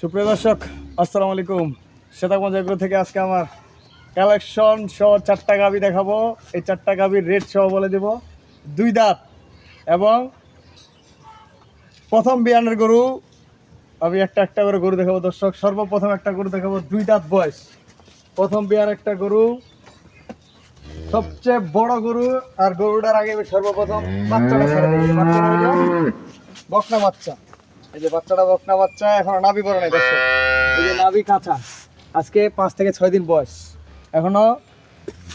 সুপ্রিয় দর্শক, আসসালামু আলাইকুম। শ্বেতাগঞ্জ এগ্রো থেকে আজকে আমার কালেকশন সহ চারটা গাবি দেখাবো। এই চারটা গাবির রেট সহ বলে দেব। দুই দাঁত এবং প্রথম বিয়ানের গরু, আমি একটা একটা করে গরু দেখাবো দর্শক। সর্বপ্রথম একটা গরু দেখাবো, দুই দাঁত বয়স। প্রথম বিয়ান একটা গরু, সবচেয়ে বড় গরু, আর গরুটার আগে সর্বপ্রথম বাচ্চাটা বকনা বাচ্চা। এই যে বাচ্চাটা বকনা বাচ্চা, এখনও নাভি পড়ে নাই দর্শক এই যে নাভি কাঁচা, আজকে পাঁচ থেকে ছয় দিন বয়স। এখনও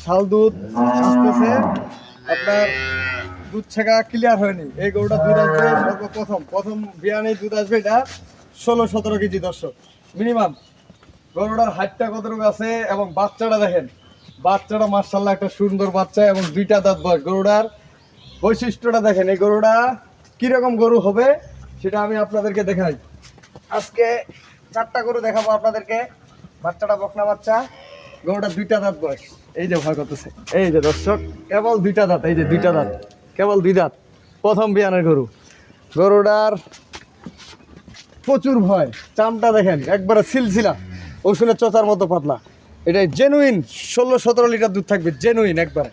শাল দুধ আসতেছে, আপনার দুধ ছেঁকা ক্লিয়ার হয়নি। এই গরুটা দুধ আসবে সর্বপ্রথম। প্রথম বিয়ানে দুধ আসবে এটা ষোলো, সতেরো কেজি, দর্শক। মিনিমাম। গরুটার হাইটটা কতটুকু আছে এবং বাচ্চাটা দেখেন। বাচ্চাটা মার্শাল্লাহ একটা সুন্দর বাচ্চা এবং দুইটা দাঁত বয়স। গরুটার বৈশিষ্ট্যটা দেখেন, এই গরুটা কীরকম গরু হবে সেটা আমি আপনাদেরকে দেখাই। আজকে চারটা গরু দেখাবো আপনাদেরকে। বাচ্চাটা বকনা বাচ্চা। গরুটা দুইটা দাঁত বয়স। এই যে ভয় করতেছে। এই যে দর্শক, কেবল দুইটা দাঁত, এই যে দুইটা দাঁত। কেবল দুই দাঁত। প্রথম বিয়ানের গরু। গরুটার প্রচুর ভয়। চামটা দেখেন, একবারে সিলসিলা। ওষুধের চচার মতো পাতলা। এটা জেনুইন ষোলো সতেরো লিটার দুধ থাকবে জেনুইন একবারে।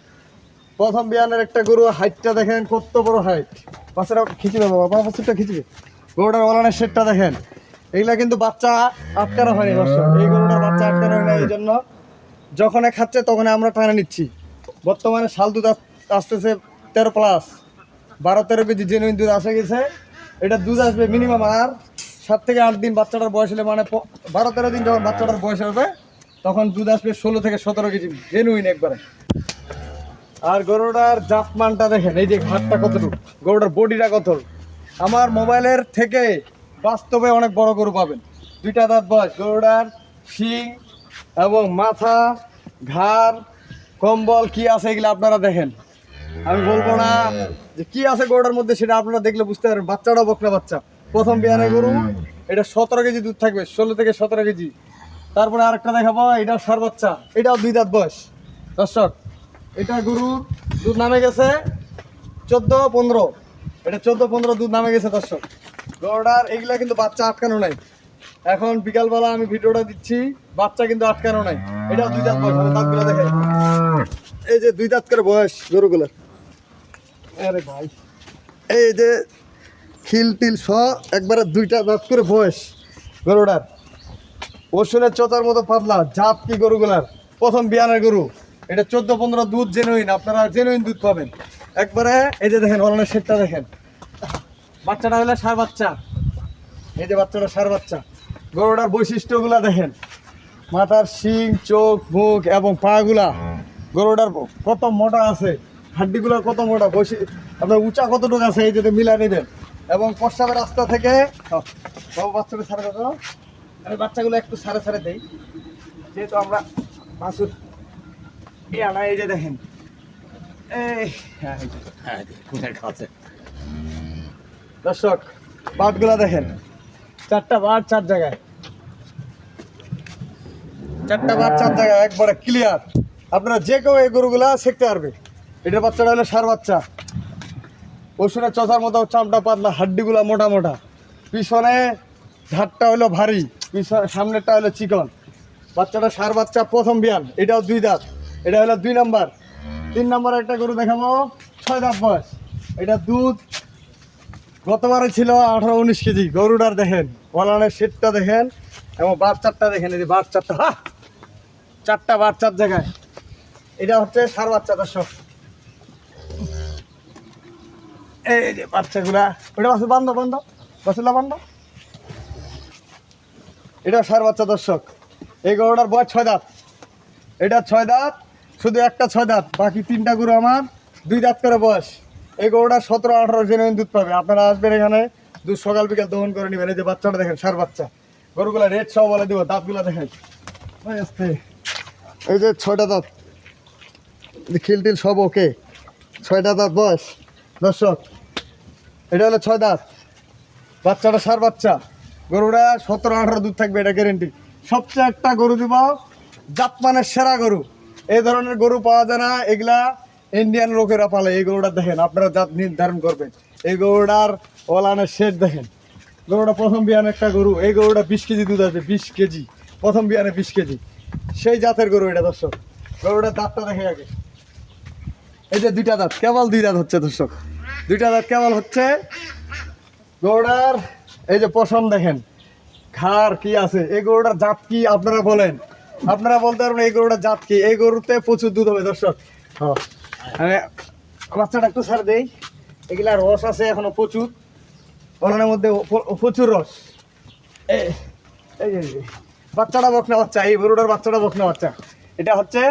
প্রথম বিয়ানের একটা গরু হাইটটা দেখেন কত বড় হাইট বাচ্চাটা খিচিবে বাবা বাবা বাচ্চাটা খিচিবে। গরুটার ওলানের শেডটা দেখেন। এইগুলা কিন্তু বাচ্চা আটকানো হয়নি দর্শক এই গরুটার বাচ্চা আটকানো হয় না এই জন্য যখন খাচ্ছে তখন আমরা টানে নিচ্ছি। বর্তমানে শাল দুধ আস- আসতেছে তেরো প্লাস বারো, তেরো কেজি জেনুইন দুধ আসে গেছে। এটা দুধ আসবে মিনিমাম আর সাত থেকে আট দিন বাচ্চাটার বয়স হলে মানে বারো, তেরো দিন যখন বাচ্চাটার বয়স হবে, তখন দুধ আসবে ষোলো থেকে সতেরো কেজি জেনুইন একবারে। আর গরুটার জাতমানটা দেখেন, এই যে ঘাটটা কতটুকু? গরুটার বডিটা কত আমার মোবাইলের থেকে বাস্তবে অনেক বড় গরু পাবেন। দুইটা দাঁত বয়স, গরুটার শিং এবং মাথা, ঘাড়, কম্বল কি আছে এগুলো আপনারা দেখেন। আমি বলব না যে কি আছে গরুটার মধ্যে, সেটা আপনারা দেখলে বুঝতে পারবেন। বাচ্চাটা বকরা বাচ্চা। প্রথম বিয়ানে গরু, এটা সতেরো কেজি দুধ থাকবে, ষোলো থেকে সতেরো কেজি। তারপরে আরেকটা দেখাবো, এটাও সার বাচ্চা, এটাও দুই দাঁত বয়স। দর্শক এটা গরুর দুধ নামে গেছে চোদ্দ পনেরো। এটা চোদ্দ পনেরো দুধ নামে গেছে, দর্শক। গরুটার এগুলা কিন্তু বাচ্চা আটকানো নাই। এখন বিকালবেলা আমি ভিডিওটা দিচ্ছি, বাচ্চা কিন্তু আটকানো নাই। এটা দুই দাঁত বয়স দাঁতগুলো দেখে এই যে দুই দাঁত করে বয়স গরুগুলোর আরে ভাই। এই যে খিল টিল স একবারে দুইটা দাঁত করে বয়স গরুটার। ওষুধের চোতার মতো পাতলা, জাত কি গরুগুলার? প্রথম বিয়ানের গরু। এটা চোদ্দ পনেরো দুধ জেনুইন আপনারা জেনুইন দুধ পাবেন। একবারে এই যে দেখেন অরণের সেটটা দেখেন। বাচ্চাটা হলে সার বাচ্চা। এই যে বাচ্চাটা সার বাচ্চা। গরুটার বৈশিষ্ট্যগুলা দেখেন। মাথার শিং চোখ মুখ এবং পাগুলা। গরুটার কত মোটা আছে হাড্ডিগুলো কত মোটা বৈশি আপনার উঁচা কতটুকু আছে এই যদি মিলা নেবেন। এবং প্রস্রাবের রাস্তা থেকে আহ, বাবু বাচ্চাটা সারে আমি বাচ্চাগুলো একটু সারে সারে দেই। যেহেতু আমরা বাসুর এই আনা এই যে দেখেন। এই হ্যাঁ, হ্যাঁ? দর্শক বাটগুলা দেখেন। চারটা বাট চার জায়গায়। চারটা বাট চার জায়গায় একবারে ক্লিয়ার আপনারা যে কেউ এই গরুগুলা শিখতে পারবে। এটার বাচ্চাটা হলো সার বাচ্চা। ওষুধের চথার মতো চামটা পাতলা হাড্ডিগুলা মোটা মোটা। পিছনে ঘাটটা হলো ভারী। পিছনে সামনেরটা হলো চিকন। বাচ্চাটা সার বাচ্চা প্রথম বিয়ান। এটাও দুই দাঁত। এটা হলো দুই নাম্বার। তিন নাম্বার একটা গরু দেখাবো। ছয় দাঁত বয়স। এটা দুধ। গতবারে ছিল আঠারো উনিশ কেজি। গরুটার দেখেন ওলানের সেটটা দেখেন, এবং বাচ্চারটা দেখেন, এই যে বাচ্চারটা, হা! চারটা বাচ্চার জায়গায়। এটা হচ্ছে সার বাচ্চা, দর্শক। এই যে বাচ্চাগুলা। ওটা বাসু বান্ধ, বন্ধ। বাসুলা বান্ধ। এটা সার বাচ্চা, দর্শক। এই গরুটার বয়স ছয় দাঁত। এটা ছয় দাঁত। শুধু একটা ছয় দাঁত, বাকি তিনটা গরু আমার, দুই দাঁত করে বয়স। এই গরুটা সতেরো, আঠারো জেনুইন দুধ পাবে। আপনারা আসবেন এখানে, দুধ সকাল বিকাল দহন করে নেবেন। এই যে বাচ্চাটা দেখেন, সার বাচ্চা। গরুগুলা রেট সব বলে দিব, দাঁতগুলা দেখেন। এই যে ছয়টা দাঁত। খিল টিল সব ওকে। ছয়টা দাঁত বয়স। দর্শক, এটা হলো ছয় দাঁত। বাচ্চাটা সার বাচ্চা। গরুটা সতেরো, আঠারো দুধ থাকবে, এটা গ্যারেন্টি সবচেয়ে একটা গরু দিব জাতমানের সেরা গরু। এই ধরনের গরু পাওয়া যায় না। এগুলা ইন্ডিয়ান লোকেরা পালে। এই গরুটা দেখেন, আপনারা জাত নির্ধারণ করবেন। এই গরুটার ওলানের শেড দেখেন। গরুটা প্রথম বিয়ান একটা গরু, এই গরুটা বিশ কেজি দুধ আছে বিশ কেজি। প্রথম বিয়ানে বিশ কেজি। সেই জাতের গরু এটা, দর্শক। গরুটার দাঁতটা দেখে আগে। এই যে দুইটা দাঁত, কেবল দুই দাঁত হচ্ছে, দর্শক। দুইটা দাঁত কেবল হচ্ছে। গরুটার এই যে পশম দেখেন। খার কি আছে? এই গরুটার জাত কি আপনারা বলেন? আপনারা বলতে পারবেন এই গরুটার জাত কি? এই গরুতে প্রচুর দুধ হবে দর্শক। হ্যাঁ। আমি বাচ্চাটা একটু ছাড় দেই। এগুলা রস আছে এখনও প্রচুর। ফলনের মধ্যে প্রচুর রস। এই বাচ্চাটা বকনা বাচ্চা এই গরুটার বাচ্চাটা বকনা বাচ্চা। এটা হচ্ছে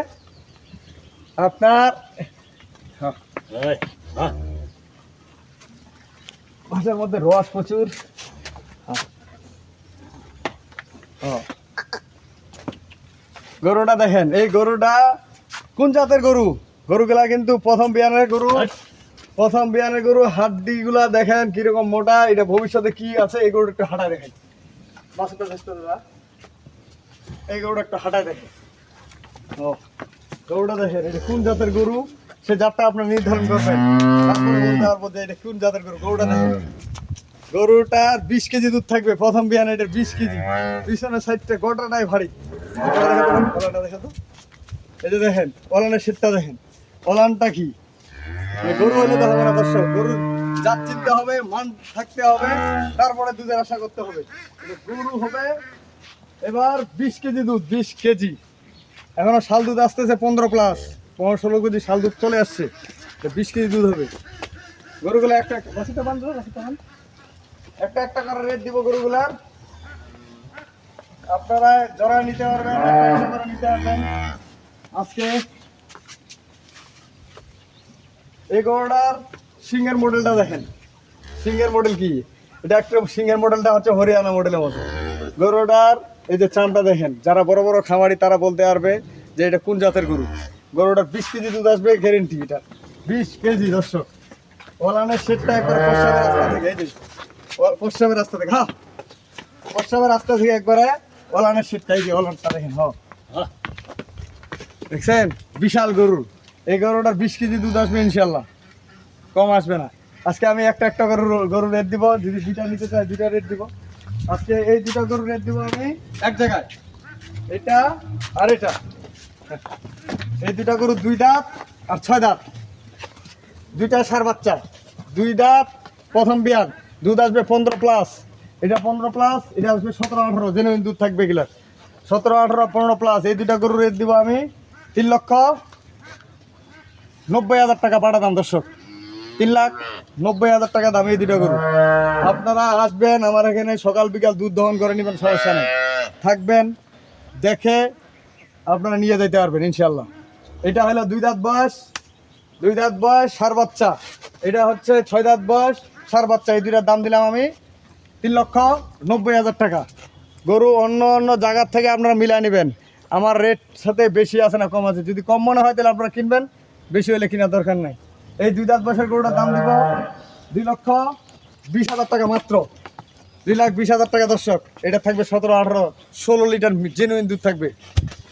আপনার হ্যাঁ। মধ্যে রস প্রচুর। হ্যাঁ। গরুটা দেখেন, এই গরুটা কোন জাতের গরু? গরুগুলা কিন্তু প্রথম বিয়ানের গরু। প্রথম বিয়ানের গরু হাড্ডি গুলা দেখেন কীরকম মোটা, এটা ভবিষ্যতে কি আছে, এই গরুটা একটু হাঁটায় দেখেন। এই গরুটা একটু হাঁটায় দেখেন। ও, গরুটা দেখেন, এটা কোন জাতের গরু? সে জাতটা আপনি নির্ধারণ করবেন। তারপরে বলতে এটা কোন জাতের গরু? গরুটা দেখেন। গরুটার বিশ কেজি দুধ থাকবে, প্রথম বিয়ান এটার বিশ কেজি। পিছনের সাইডটা গোটাটাই ভারী। এই যে দেখেন অলানের শীতটা দেখেন। অলানটা কি? গরু হলে তো হবে না দর্শক, গরুর জাত চিনতে হবে, মান থাকতে হবে, তারপরে দুধের আশা করতে হবে। গরু হবে এবার বিশ কেজি দুধ, বিশ কেজি। এখনও শাল দুধ আসতেছে পনেরো প্লাস পনেরো ষোলো কেজি শাল দুধ চলে আসছে বিশ কেজি দুধ হবে। গরুগুলো একটা একটা বাসিটা বান্ধব একটা একটা করে রেট দিব গরুগুলার। আপনারা জরা নিতে পারবেন একটা নিতে পারবেন। আজকে এই গরুটার সিংহের মডেলটা দেখেন। সিংহের মডেল কি? এটা একটা সিংহের মডেলটা হচ্ছে হরিয়ানা মডেলের মতো। গরুটার এই যে চামটা দেখেন যারা বড় বড় খামারি তারা বলতে পারবে যে এটা কোন জাতের গরু? গরুটার বিশ কেজি দুধ আসবে গ্যারেন্টি এটা। বিশ কেজি দর্শক। ওলানের সেটটা একবার পশ্চিমের রাস্তা থেকে এই যে পশ্চিমের রাস্তা থেকে হ্যাঁ। পশ্চিমের রাস্তা থেকে একবারে ওলানের এই যে ওলানটা দেখেন হ্যাঁ। দেখছেন? বিশাল গরু। এই গরুটার বিশ কেজি দুধ আসবে ইনশাল্লাহ কম আসবে না। আজকে আমি একটা একটা গরু গরু রেট দিব যদি দুইটা নিতে চাই দুইটা রেট দিব। আজকে এই দুটা গরু রেট দিব আমি এক জায়গায়। এটা আর এটা। এই দুটা গরু দুই দাঁত আর ছয় দাঁত। দুইটা সার বাচ্চা। দুই দাঁত প্রথম বিয়ান। দুধ আসবে পনেরো প্লাস এটা পনেরো প্লাস এটা আসবে সতেরো, আঠারো জেনুইন দুধ থাকবে এগুলার। সতেরো, আঠারো, পনেরো প্লাস এই দুটা গরু রেট দিব আমি তিন লক্ষ নব্বই হাজার টাকা পাঠাতাম, দর্শক। তিন লাখ নব্বই হাজার টাকা দাম এই দুটো গরু আপনারা আসবেন, আমার এখানে সকাল বিকাল দুধ দহন করে নেবেন, সমস্যা নেই। থাকবেন, দেখে আপনারা নিয়ে যেতে পারবেন ইনশাল্লাহ এটা হলো দুই দাঁত বয়স, দুই দাঁত বয়স, সার বাচ্চা। এটা হচ্ছে ছয় দাঁত বয়স, সার বাচ্চা, এই দুইটার দাম দিলাম আমি তিন লক্ষ নব্বই হাজার টাকা। গরু অন্য অন্য জায়গার থেকে আপনারা মিলাই নেবেন। আমার রেট সাথে বেশি আছে না কম আছে। যদি কম মনে হয় তাহলে আপনারা কিনবেন। বেশি হলে কেনার দরকার নাই। এই দুই দাঁত বয়সের গরুটার দাম দিব দুই লক্ষ বিশ হাজার টাকা মাত্র। দুই লাখ বিশ হাজার টাকা দর্শক। এটা থাকবে সতেরো, আঠারো, ষোলো লিটার জেনুইন দুধ থাকবে।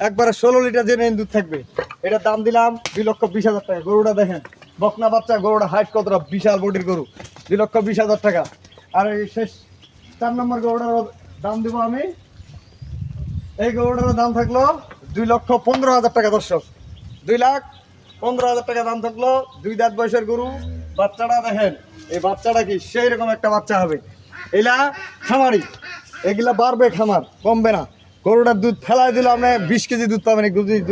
একবারে ষোলো লিটার জেনুইন দুধ থাকবে। এটার দাম দিলাম দুই লক্ষ বিশ হাজার টাকা। গরুটা দেখেন, বকনা বাচ্চা, গরুটা হাইট কতটা? বিশাল বডির গরু। দুই লক্ষ বিশ হাজার টাকা। আর এই শেষ চার নম্বর গরুটার দাম দিব আমি। এই গরুটার দাম থাকল দুই লক্ষ পনেরো হাজার টাকা, দর্শক। দুই লাখ পনেরো হাজার টাকা দাম থাকল দুই দাঁত বয়সের গরু। বাচ্চাটা দেখেন, এই বাচ্চাটা কি সেই রকম একটা বাচ্চা হবে। এলা খামারি, এগুলা বাড়বে খামার, কমবে না। গরুটার দুধ ফেলায় দিলে আপনি, বিশ কেজি দুধ পাবেন যদি এই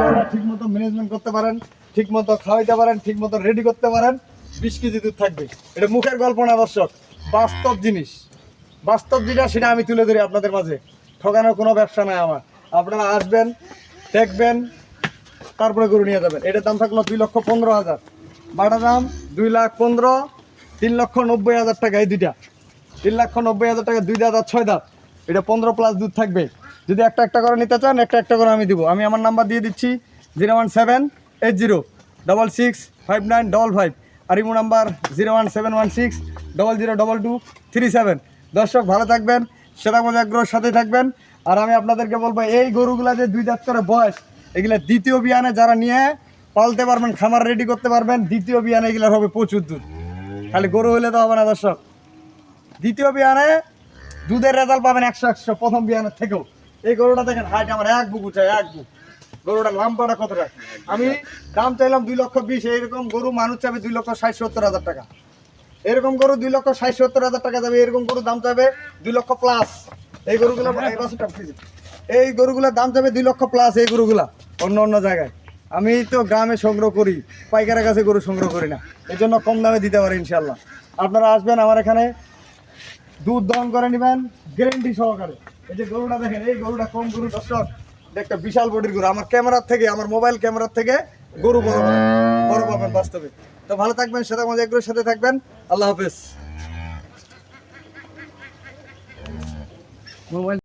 গরুটা ঠিক মতো ম্যানেজমেন্ট করতে পারেন ঠিক মতো খাওয়াইতে পারেন ঠিক মতো রেডি করতে পারেন। বিশ কেজি দুধ থাকবে। এটা মুখের গল্প না, দর্শক। বাস্তব জিনিস। বাস্তব যেটা সেটা আমি তুলে ধরি আপনাদের মাঝে। ঠকানোর কোনো ব্যবসা নাই আমার। আপনারা আসবেন, দেখবেন, তারপরে গরু নিয়ে যাবেন। এটার দাম থাকল দুই লক্ষ পনেরো হাজার। বাটা দাম দুই লাখ পনেরো, তিন লক্ষ নব্বই হাজার টাকা এই দুইটা। তিন লক্ষ নব্বই হাজার টাকা, দুই আর ছয় দাঁত। এটা পনেরো প্লাস দুধ থাকবে। যদি একটা একটা করে নিতে চান, একটা একটা করে আমি দিব। আমি আমার নাম্বার দিয়ে দিচ্ছি zero one seven eight zero double six five nine double five আর imo number zero one seven one six double zero double two three seven. দর্শক, ভালো থাকবেন সেটা মজা আগ্রহের সাথে থাকবেন। আর আমি আপনাদেরকে বলব, এই গরুগুলা যে দুই দাঁত বয়স, এগুলা দ্বিতীয় বিয়ানে যারা নিয়ে পালতে পারবেন, খামার রেডি করতে পারবেন, দ্বিতীয় বিয়ানে এগুলার হবে প্রচুর দুধ। খালি গরু হইলে তো হবে না, দর্শক। দ্বিতীয় বিয়ানে দুধের রেজাল্ট পাবেন একশো একশো, প্রথম বিয়ানের থেকেও। এই গরুটা দেখেন হাইট আমার এক বুক উঠে এক বুক। গরুটার লাম্বাটা কতটা? আমি দাম চাইলাম দুই লক্ষ বিশ, এইরকম গরু মানুষ চাবে দুই লক্ষ ষাট, সত্তর হাজার টাকা। এরকম গরু দুই লক্ষ ষাট, সত্তর হাজার টাকা যাবে, এরকম গরু দাম চাবে দুই লক্ষ প্লাস এই গরুগুলো এই গরুগুলোর দাম যাবে দুই লক্ষ প্লাস এই গরুগুলা, অন্য অন্য জায়গায়। আমি তো গ্রামে সংগ্রহ করি, পাইকারের কাছে গরু সংগ্রহ করি না। এই জন্য কম দামে দিতে পারি ইনশাল্লাহ আপনারা আসবেন আমার এখানে, দুধ দহন করে নেবেন গ্যারেন্টি সহকারে। এই যে গরুটা দেখেন, এই গরুটা কম গরু দর্শক। এটা একটা বিশাল বডির গরু। আমার ক্যামেরার থেকে, আমার মোবাইল ক্যামেরার থেকে গরু বড় বড় পাবেন বাস্তবে। তো ভালো থাকবেন, সাথে মজা এগুলোর সাথে থাকবেন। আল্লাহ হাফেজ। মোবাইল